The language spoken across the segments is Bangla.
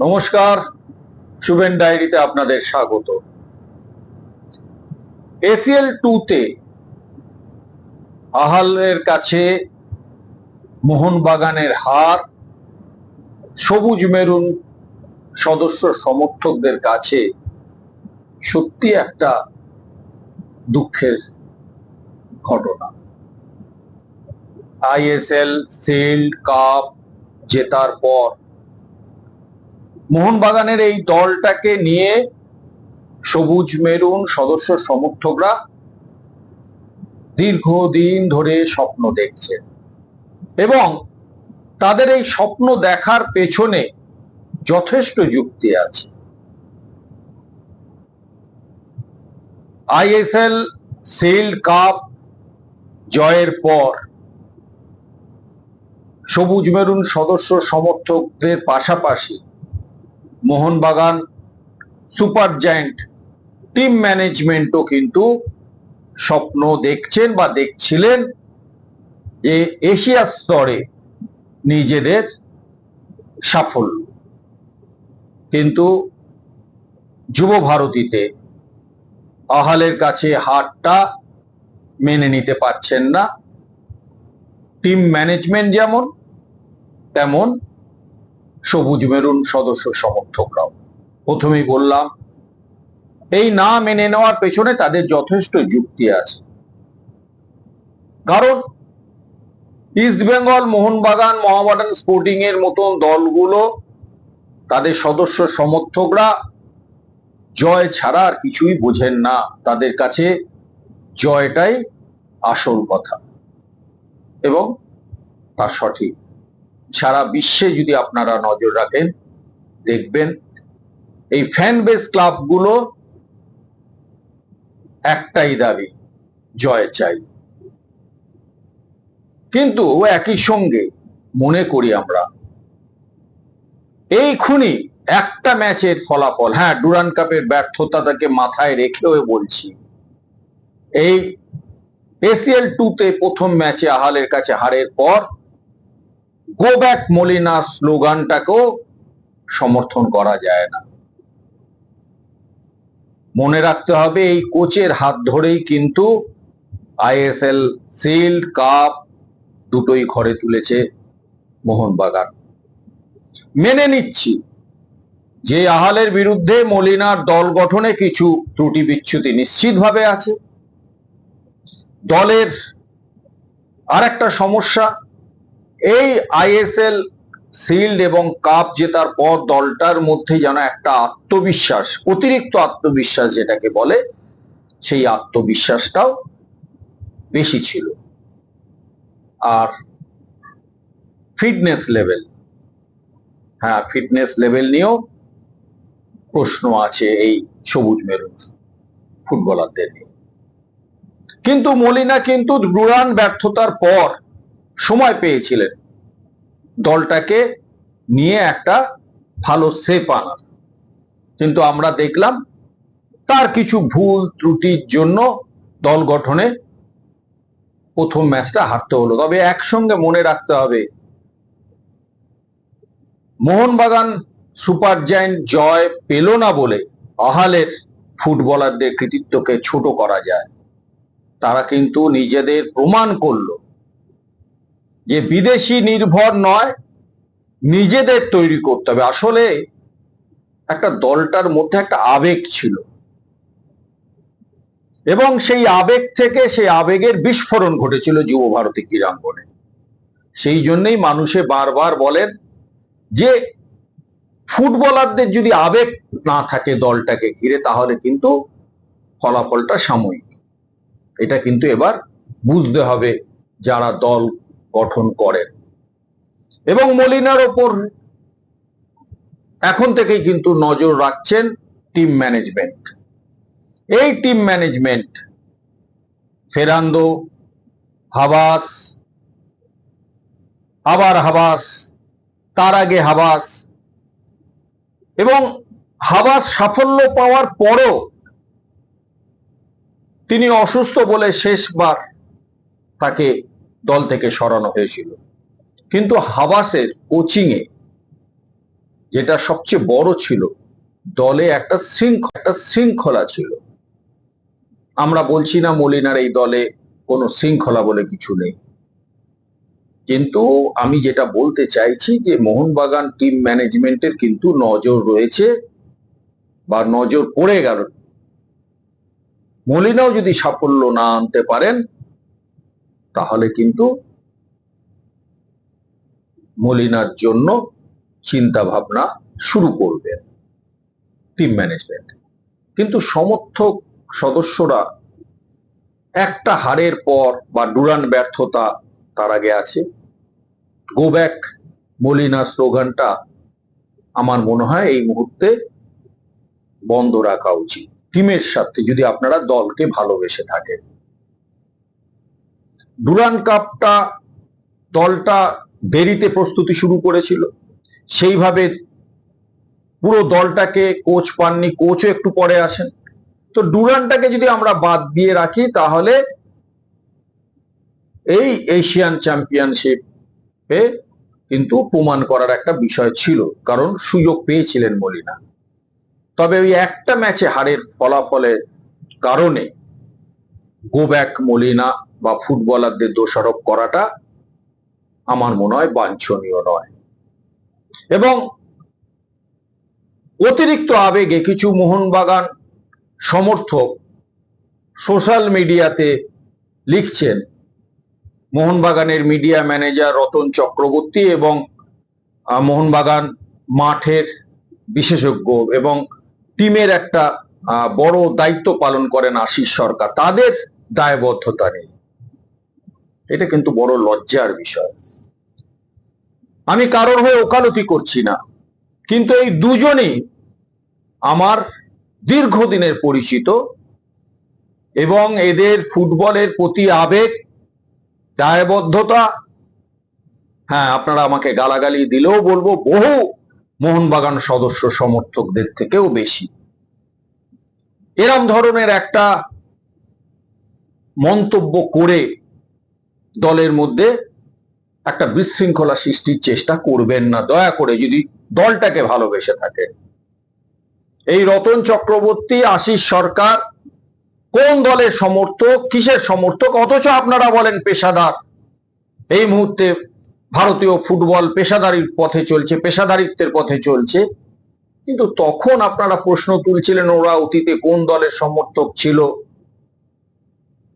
নমস্কার, শুভেন ডায়েরিতে আপনাদের স্বাগত। এসিএল টুতে আহালের কাছে মোহনবাগানের হার, সবুজ মেরুন সদস্য সমর্থকদের কাছে সত্যি একটা দুঃখের ঘটনা। আইএসএল, সিল্ড, কাপ জেতার পর মোহনবাগানের এই দলটাকে নিয়ে সবুজ মেরুন সদস্য সমর্থকরা দীর্ঘদিন ধরে স্বপ্ন দেখছেন এবং তাদের এই স্বপ্ন দেখার পেছনে যথেষ্ট যুক্তি আছে। আইএসএল সিল্ড কাপ জয়ের পর সবুজ মেরুন সদস্য সমর্থকদের পাশাপাশি মোহনবাগান সুপার জায়েন্ট টিম ম্যানেজমেন্টও কিন্তু স্বপ্ন দেখছেন বা দেখছিলেন যে এশিয়া স্তরে নিজেদের সাফল্য। কিন্তু যুব ভারতীতে আহালের কাছে হারটা মেনে নিতে পারছেন না। টিম ম্যানেজমেন্ট যেমন, তেমন সবুজ মেরুন সদস্য সমর্থকরাও। প্রথমেই বললাম, এই না মেনে নেওয়ার পেছনে তাদের যথেষ্ট যুক্তি আছে। কারণ ইস্ট বেঙ্গল, মোহনবাগান মহাবাগান স্পোর্টিং এর মতন দলগুলো, তাদের সদস্য সমর্থকরা জয় ছাড়া আর কিছুই বোঝেন না। তাদের কাছে জয়টাই আসল কথা এবং তা সঠিক সারা বিশ্বে যদি আপনারা নজর রাখেন, দেখবেন এই ফ্যান বেস ক্লাবগুলো একটাই দাবি, জয় চাই। কিন্তু একই সঙ্গে মনে করি আমরা, এই খুনি একটা ম্যাচের ফলাফল হ্যাঁ ডুরান কাপের ব্যর্থতাটাকে মাথায় রেখেও বলছি, এই এসিএল টুতে প্রথম ম্যাচে আহালের কাছে হারের পর গো ব্যাক মলিনা স্লোগানটাকেও সমর্থন করা যায় না। মনে রাখতে হবে, এই কোচের হাত ধরেই কিন্তু আইএসএল সিল্ড কাপ দুটোই ঘরে তুলেছে মোহনবাগান। মেনে নিচ্ছি, যে আহালের বিরুদ্ধে মলিনার দল গঠনে কিছু ত্রুটি বিচ্যুতি নিশ্চিতভাবে আছে। দলের আর একটা সমস্যা এই আইএসএল সিল্ড এবং কাপ জেতার পর দলটার মধ্যে যেন একটা আত্মবিশ্বাস, অতিরিক্ত আত্মবিশ্বাস যেটাকে বলে, সেই আত্মবিশ্বাসটাও বেশি ছিল। আর ফিটনেস লেভেল হ্যাঁ ফিটনেস লেভেল নিয়েও প্রশ্ন আছে এই সবুজ মেরুন ফুটবলারদের নিয়ে। কিন্তু মলিনা, কিন্তু ডুরান ব্যর্থতার পর সময় পেয়েছিলেন। দলটাকে নিয়ে একটা ভালো সেপ আনার কিন্তু আমরা দেখলাম তার কিছু ভুল ত্রুটির জন্য দল গঠনে প্রথম ম্যাচটা হারতে হলো। তবে একসঙ্গে মনে রাখতে হবে, মোহনবাগান সুপার জায়েন্ট জয় পেল না বলে আহালের ফুটবলারদের কৃতিত্বকে ছোট করা যায়। তারা কিন্তু নিজেদের প্রমাণ করল। যে বিদেশি নির্ভর নয়, নিজেদের তৈরি করতে হবে। আসলে একটা দলটার মধ্যে একটা আবেগ ছিল। এবং সেই আবেগ থেকে সেই আবেগের বিস্ফোরণ ঘটেছিল যুব ভারতী ক্রীড়াঙ্গনে। সেই জন্যই মানুষে বারবার বলেন যে, ফুটবলারদের যদি আবেগ না থাকে দলটাকে ঘিরে, তাহলে কিন্তু ফলাফলটা সাময়িক। এটা কিন্তু এবার বুঝতে হবে যারা দল গঠন করেন। এবং মলিনার ওপর এখন থেকেই কিন্তু নজর রাখছেন টিম ম্যানেজমেন্ট এই টিম ম্যানেজমেন্ট ফেরান্দো, হাবাস, আবার হাবাস, তার আগে হাবাস। এবং হাবাস সাফল্য পাওয়ার পরও তিনি অসুস্থ বলে শেষবার তাকে দল থেকে সরানো হয়েছিল। কিন্তু হাবাসের কোচিংয়ে যেটা সবচেয়ে বড় ছিল, দলে একটা শৃঙ্খলা একটা শৃঙ্খলা ছিল। আমরা বলছি না মলিনার এই দলে কোনো শৃঙ্খলা বলে কিছু নেই। কিন্তু আমি যেটা বলতে চাইছি যে মোহনবাগান টিম ম্যানেজমেন্টের কিন্তু নজর রয়েছে বা নজর পড়ে গেল। মলিনাও যদি সাফল্য না আনতে পারেন তাহলে কিন্তু মলিনার জন্য চিন্তা ভাবনা শুরু করবেন টিম ম্যানেজমেন্ট কিন্তু সমর্থক সদস্যরা একটা হারের পর বা ডুরান ব্যর্থতা তার আগে আছে। গো ব্যাক মলিনার স্লোগানটা আমার মনে হয় এই মুহূর্তে বন্ধ রাখা উচিত। টিমের সাথে যদি আপনারা দলকে ভালোবেসে থাকেন। ডুরান কাপটা দলটা দেরিতে প্রস্তুতি শুরু করেছিল। সেইভাবে পুরো দলটাকে কোচ পাননি কোচও একটু পরে আসেন। তো ডুরানটাকে যদি আমরা বাদ দিয়ে রাখি, তাহলে এই এশিয়ান চ্যাম্পিয়নশিপে কিন্তু প্রমাণ করার একটা বিষয় ছিল, কারণ সুযোগ পেয়েছিলেন মলিনা। তবে ওই একটা ম্যাচে হারের ফলাফলের কারণে গো ব্যাক মলিনা বা ফুটবলারদের দোষারোপ করাটা আমার মনে হয় বাঞ্ছনীয় নয়। এবং অতিরিক্ত আবেগে কিছু মোহনবাগান সমর্থক সোশ্যাল মিডিয়াতে লিখছেন, মোহনবাগানের মিডিয়া ম্যানেজার রতন চক্রবর্তী এবং মোহনবাগান মাঠের বিশেষজ্ঞ এবং টিমের একটা বড় দায়িত্ব পালন করেন আশিস সরকার। তাদের দায়বদ্ধতা নেই এটা কিন্তু বড় লজ্জার বিষয়। আমি কারোর হয়ে ওকালতি করছি না, কিন্তু এই দুজনই আমার দীর্ঘদিনের পরিচিত এবং এদের ফুটবলের প্রতি আবেগ, দায়বদ্ধতা হ্যাঁ আপনারা আমাকে গালাগালি দিলেও বলব, বহু মোহনবাগান সদস্য সমর্থকদের থেকেও বেশি। এরম ধরনের একটা মন্তব্য করে দলের মধ্যে একটা বিশৃঙ্খলা সৃষ্টির চেষ্টা করবেন না। দয়া করে যদি দলটাকে ভালোবেসে থাকেন। এই রতন চক্রবর্তী, আশিস সরকার, কোন দলের সমর্থক, কিসের সমর্থক? অথচ আপনারা বলেন পেশাদার। এই মুহূর্তে ভারতীয় ফুটবল পেশাদারির পথে চলছে, পেশাদারিত্বের পথে চলছে। কিন্তু তখন আপনারা প্রশ্ন তুলছিলেন, ওরা অতীতে কোন দলের সমর্থক ছিল?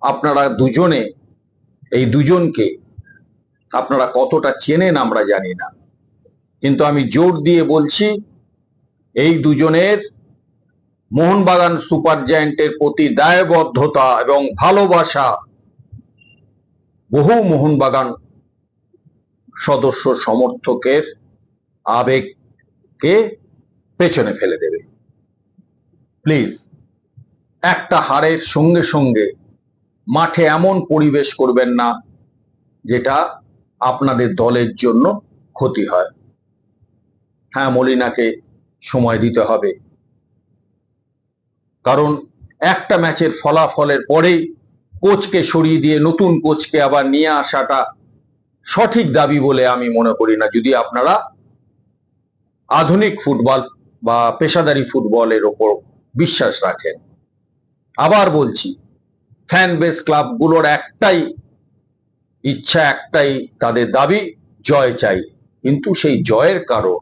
আপনারা দুজনে এই দুজনকে আপনারা কতটা চেনেন আমরা জানি না। কিন্তু আমি জোর দিয়ে বলছি, এই দুজনের মোহনবাগান সুপার জায়েন্টের প্রতি দায়বদ্ধতা এবং ভালোবাসা বহু মোহনবাগান সদস্য সমর্থকের আবেগকে পেছনে ফেলে দেবে। প্লিজ, একটা হারের সঙ্গে সঙ্গে মাঠে এমন পরিবেশ করবেন না যেটা আপনাদের দলের জন্য ক্ষতি হয়। হ্যাঁ মলিনাকে সময় দিতে হবে। কারণ একটা ম্যাচের ফলাফলের পরেই কোচকে সরিয়ে দিয়ে নতুন কোচকে আবার নিয়ে আসাটা সঠিক দাবি বলে আমি মনে করি না। যদি আপনারা আধুনিক ফুটবল বা পেশাদারি ফুটবলের ওপর বিশ্বাস রাখেন। আবার বলছি ফ্যান বেস ক্লাবগুলোর একটাই ইচ্ছা, একটাই তাদের দাবি, জয় চাই। কিন্তু সেই জয়ের কারণ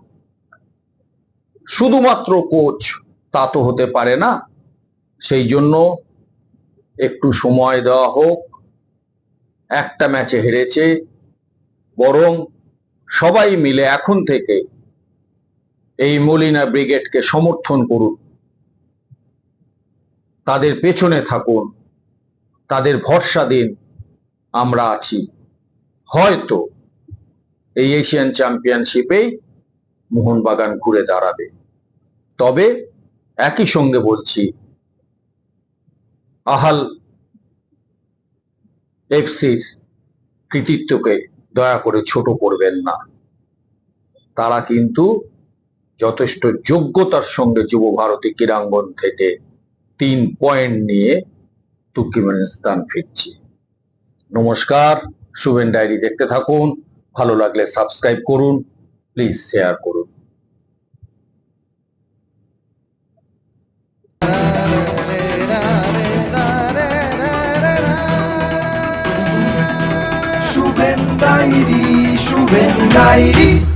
শুধুমাত্র কোচ তা তো হতে পারে না। সেই জন্য একটু সময় দেওয়া হোক, একটা ম্যাচে হেরেছে, বরং সবাই মিলে এখন থেকে এই মলিনা ব্রিগেডকে সমর্থন করুন। তাদের পেছনে থাকুন। তাদের ভরসা দিন, আমরা আছি। হয়তো এই এশিয়ান চ্যাম্পিয়নশিপেই মোহনবাগান ঘুরে দাঁড়াবে। তবে একই সঙ্গে বলছি, আহাল এফসির কৃতিত্বকে দয়া করে ছোট করবেন না। তারা কিন্তু যথেষ্ট যোগ্যতার সঙ্গে যুব ভারতী ক্রীড়াঙ্গন থেকে তিন পয়েন্ট নিয়ে তুর্কিমানিস্তান ফিরছি। নমস্কার, শুভেন ডায়েরি দেখতে থাকুন, ভালো লাগলে সাবস্ক্রাইব করুন, প্লিজ শেয়ার করুন। Shuven diary Shuven diary.